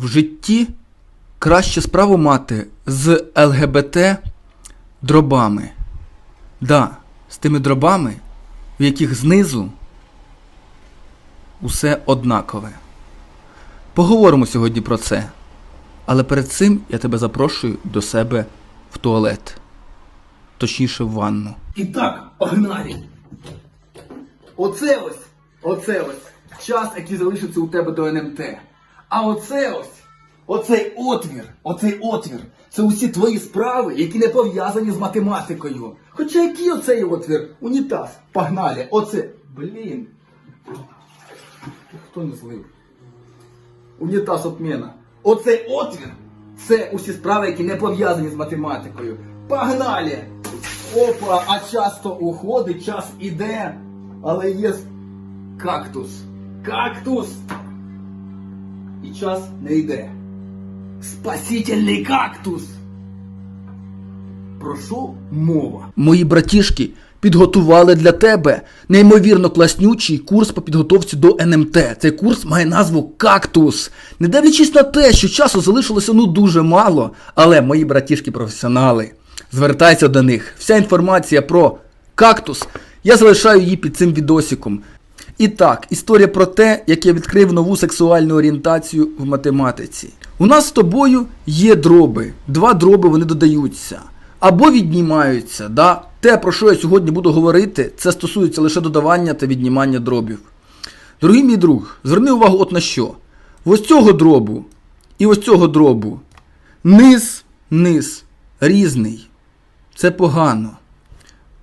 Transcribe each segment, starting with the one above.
В житті краще справу мати з ЛГБТ дробами. Да, з тими дробами, в яких знизу усе однакове. Поговоримо сьогодні про це. Але перед цим я тебе запрошую до себе в туалет. Точніше, в ванну. І так, погнали. Оце ось, оце ось час, який залишиться у тебе до НМТ. А оце ось, оцей отвір, оцей отвір, це усі твої справи, які не пов'язані з математикою. Хоча який оцей отвір? Унітаз. Погнали. Оце. Блін. Хто не злив? Унітаз отмена. Оцей отвір це усі справи, які не пов'язані з математикою. Погнали! Опа, а часто уходить, час іде, але є кактус. Кактус! І час не йде. Спасительний кактус! Про що мова? Мої братішки підготували для тебе неймовірно класнючий курс по підготовці до НМТ. Цей курс має назву Кактус. Не дивлячись на те, що часу залишилося ну дуже мало, але мої братішки професіонали. Звертайся до них. Вся інформація про кактус я залишаю її під цим відосиком. І так, історія про те, як я відкрив нову сексуальну орієнтацію в математиці. У нас з тобою є дроби. Два дроби вони додаються. Або віднімаються. Да? Те, про що я сьогодні буду говорити, це стосується лише додавання та віднімання дробів. Дорогий мій друг, зверни увагу от на що. В ось цього дробу і ось цього дробу. Низ, низ, різний. Це погано.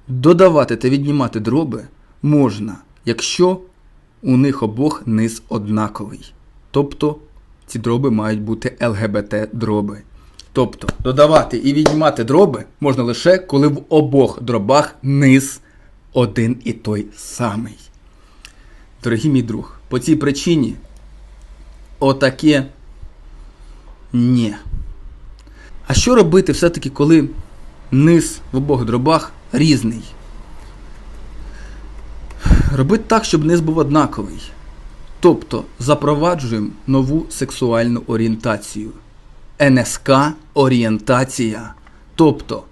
Додавати та віднімати дроби можна, якщо у них обох низ однаковий. Тобто ці дроби мають бути ЛГБТ дроби. Тобто додавати і віднімати дроби можна лише коли в обох дробах низ один і той самий. Дорогий мій друг, по цій причині отаке ні. А що робити все-таки, коли низ в обох дробах різний? Робити так, щоб низ був однаковий. Тобто запроваджуємо нову сексуальну орієнтацію. НСК орієнтація. Тобто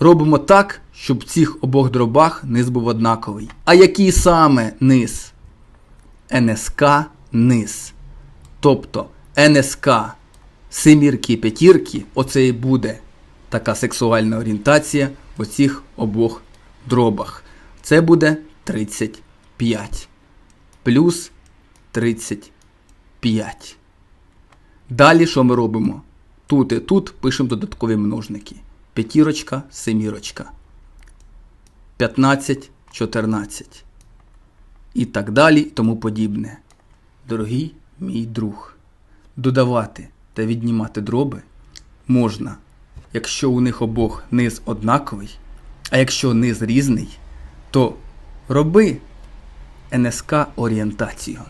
робимо так, щоб в цих обох дробах низ був однаковий. А який саме низ? НСК низ. Тобто НСК семірки і п'ятірки, оце і буде така сексуальна орієнтація в оцих обох дробах. Це буде 35 плюс 35. Далі що ми робимо? Тут і тут пишемо додаткові множники. П'ятірочка, семірочка. 15, 14. І так далі, і тому подібне. Дорогий мій друг, додавати та віднімати дроби можна, якщо у них обох низ однаковий, а якщо низ різний, то роби НСК орієнтацію.